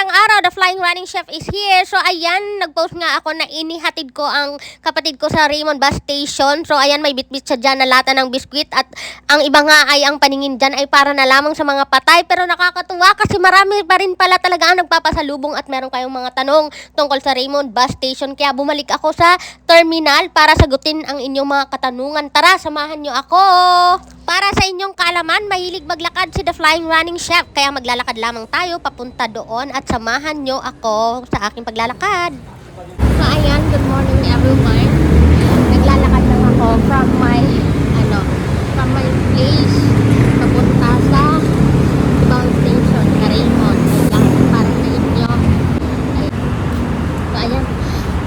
Magandang araw, the Flying Running Chef is here. So ayan, nag-post nga ako na inihatid ko ang kapatid ko sa Raymond Bus Station. So ayan, may bitbit siya dyan na lata ng biskwit at ang iba nga ay ang paningin dyan ay para na lamang sa mga patay. Pero nakakatuwa kasi marami pa rin pala talaga ang nagpapasalubong at meron kayong mga tanong tungkol sa Raymond Bus Station. Kaya bumalik ako sa terminal para sagutin ang inyong mga katanungan. Tara, samahan nyo ako! Para sa inyong kaalaman, mahilig maglakad si The Flying Running Chef. Kaya maglalakad lamang tayo papunta doon at samahan nyo ako sa aking paglalakad. So ayan, good morning everyone. Naglalakad lang ako from my, ano, from my place papunta sa Mount Station, sa Raymond. Naglalakad para sa inyo. So ayan,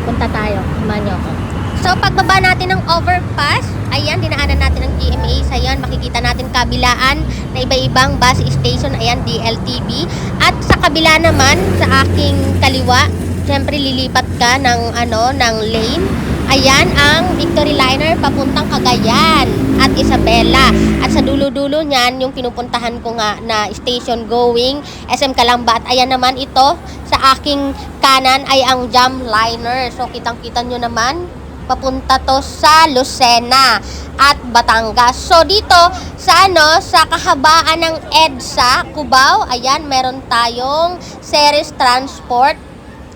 punta tayo. Samahan nyo ako. So, pagbaba natin ng overpass, ayan, dinaanan natin ng GMA. Sa yan, makikita natin kabilaan na iba-ibang bus station. Ayan, DLTV. At sa kabila naman, sa aking kaliwa, syempre lilipat ka ng, ano, ng lane. Ayan, ang Victory Liner papuntang Cagayan at Isabela. At sa dulo-dulo niyan, yung pinupuntahan ko nga na station going, SM Kalamba. At ayan naman ito, sa aking kanan ay ang Jam Liner. So, kitang-kita nyo naman, papunta to sa Lucena at Batangas. So dito sa ano sa kahabaan ng EDSA Cubao, ayan meron tayong Ceres Transport.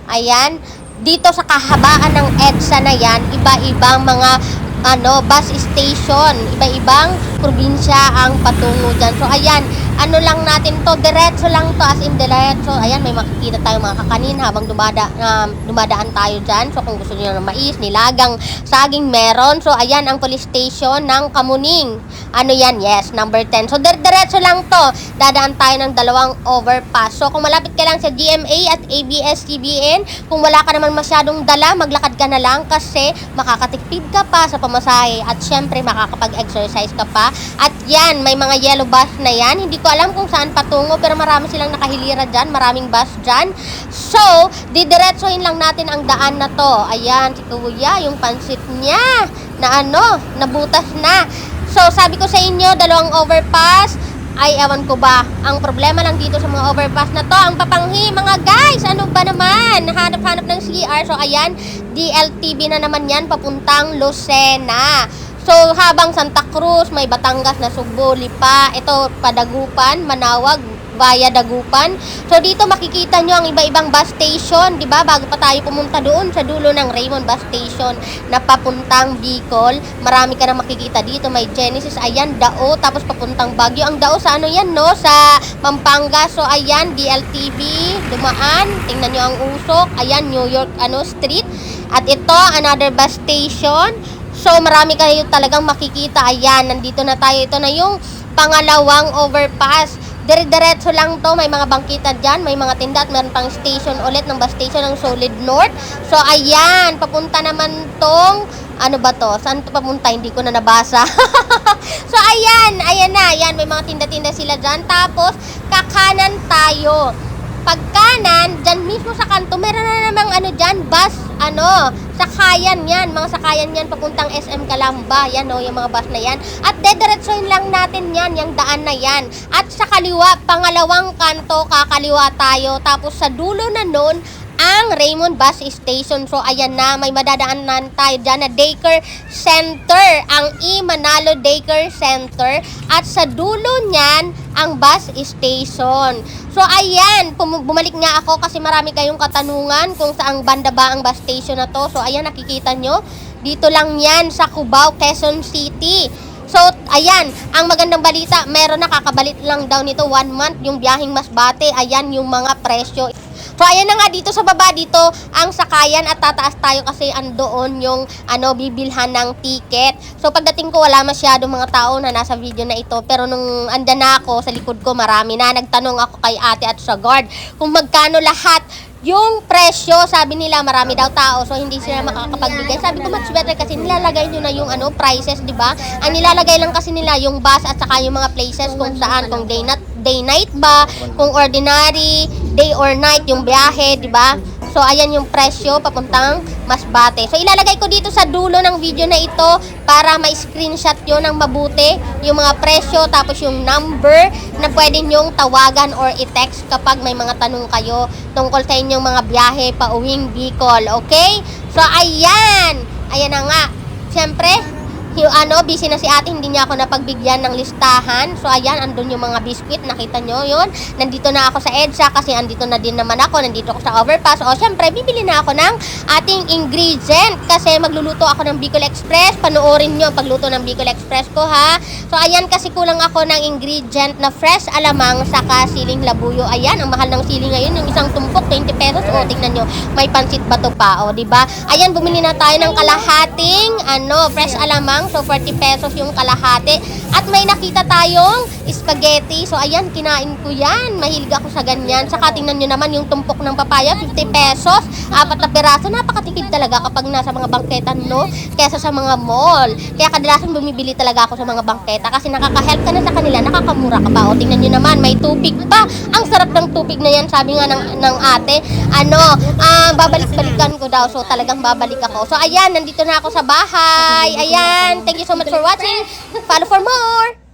Ayan, dito sa kahabaan ng EDSA na yan, iba-ibang mga ano, bus station, iba-ibang probinsya ang patungo dyan. So, ayan, ano lang natin to, diretso lang to, as in diretso. Ayan, may makikita tayo mga kakanin habang dumada, um, dumadaan tayo dyan. So, kung gusto niyo ng mais, nilagang, saging, meron. So, ayan, ang police station ng Kamuning. Ano yan? Yes, number 10. So, dir- diretso lang to. Dadaan tayo ng dalawang overpass. So, kung malapit ka lang sa GMA at ABS-CBN, kung wala ka naman masyadong dala, maglakad ka na lang kasi makakatipid ka pa sa pamasahe at syempre makakapag-exercise ka pa. At yan, may mga yellow bus na yan. Hindi ko alam kung saan patungo pero marami silang nakahilira dyan. Maraming bus dyan. So, didiretsohin lang natin ang daan na to. Ayan, si Kuya, yung pansit niya na ano, nabutas na. So, sabi ko sa inyo, dalawang overpass. Ay, ewan ko ba. Ang problema lang dito sa mga overpass na to, ang papanghi, mga guys, ano ba naman? Hanap-hanap ng CR. So, ayan, DLTV na naman yan, papuntang Lucena. So, habang Santa Cruz, may Batangas na Subo, Lipa, ito, Padagupan, Manawag, via Dagupan. So dito makikita nyo ang iba-ibang bus station, 'di ba? Bago pa tayo pumunta doon sa dulo ng Raymond Bus Station na papuntang Bicol. Marami ka na makikita dito. May Genesis, ayan, Dao, tapos papuntang Baguio. Ang Dao sa ano yan, no? Sa Pampanga. So ayan, DLTV, dumaan. Tingnan nyo ang usok. Ayan, New York ano Street. At ito, another bus station. So, marami kayo talagang makikita. Ayan, nandito na tayo. Ito na yung pangalawang overpass. Dire-diretso lang to, may mga bangkita dyan, may mga tinda at meron pang station ulit ng bus station ng Solid North. So, ayan, papunta naman tong, ano ba to? Saan to papunta? Hindi ko na nabasa. so, ayan, ayan na, ayan, may mga tinda-tinda sila dyan. Tapos, kakanan tayo. Pagkanan, dyan mismo sa kanto, meron na namang ano dyan, bus, ano, sakayan yan, mga sakayan yan papuntang SM Kalamba, yan o, yung mga bus na yan. At dediretsoin lang natin yan, yung daan na yan. At sa kaliwa, pangalawang kanto, kakaliwa tayo. Tapos sa dulo na nun, ang Raymond Bus Station. So, ayan na, may madadaanan tayo dyan na daycare center, ang E. Manalo Daycare Center. At sa dulo niyan, ang bus station. So, ayan, bumalik nga ako kasi marami kayong katanungan kung saang banda ba ang bus station na to. So, ayan, nakikita nyo. Dito lang yan sa Cubao, Quezon City. Ayan, ang magandang balita, meron nakakabalit lang daw nito one month, yung biyaheng Masbate, ayan yung mga presyo. So, ayan na nga dito sa baba, dito ang sakayan at tataas tayo kasi andoon yung ano, bibilhan ng ticket. So, pagdating ko, wala masyadong mga tao na nasa video na ito. Pero nung andyan na ako, sa likod ko, marami na. Nagtanong ako kay ate at sa guard kung magkano lahat yung presyo, sabi nila marami daw tao so hindi sila makakapagbigay. Sabi ko much better kasi nilalagay nyo na yung ano prices, 'di ba? Ang nilalagay lang kasi nila yung bus at saka yung mga places kung saan kung day night day night ba, kung ordinary, day or night yung biyahe, 'di ba? So ayan yung presyo papuntang Masbate. So ilalagay ko dito sa dulo ng video na ito para ma-screenshot yon ng mabuti yung mga presyo tapos yung number na pwede nyong tawagan or i-text kapag may mga tanong kayo tungkol sa inyong mga biyahe pa uwing Bicol. Okay? So ayan! Ayan na nga. Siyempre, yung ano, busy na si ate, hindi niya ako napagbigyan ng listahan. So, ayan, andun yung mga biscuit, nakita nyo yun. Nandito na ako sa EDSA kasi andito na din naman ako, nandito ako sa overpass. O, syempre, bibili na ako ng ating ingredient kasi magluluto ako ng Bicol Express. Panoorin nyo ang pagluto ng Bicol Express ko, ha? So, ayan, kasi kulang ako ng ingredient na fresh alamang saka siling labuyo. Ayan, ang mahal ng siling ngayon, yung isang tumpok, 20 pesos. O, tingnan nyo, may pansit bato pa, o, ba? Ayan, bumili na tayo ng kalahating, ano, fresh alamang. So, 40 pesos yung kalahati. At may nakita tayong spaghetti. So, ayan, kinain ko yan. Mahilig ako sa ganyan. Saka, tingnan nyo naman yung tumpok ng papaya, 50 pesos. Apat na peraso. Napakatipid talaga kapag nasa mga bangketan, no? Kesa sa mga mall. Kaya kadalasan bumibili talaga ako sa mga bangketa kasi nakaka-help ka na sa kanila, nakakamura ka pa. O, tingnan nyo naman, may tubig pa. Ang sarap ng tubig na yan, sabi nga ng, ng ate. Ano, ah, babalik-balikan ko daw. So, talagang babalik ako. So, ayan, nandito na ako sa bahay. Ayan, for watching. Follow for more.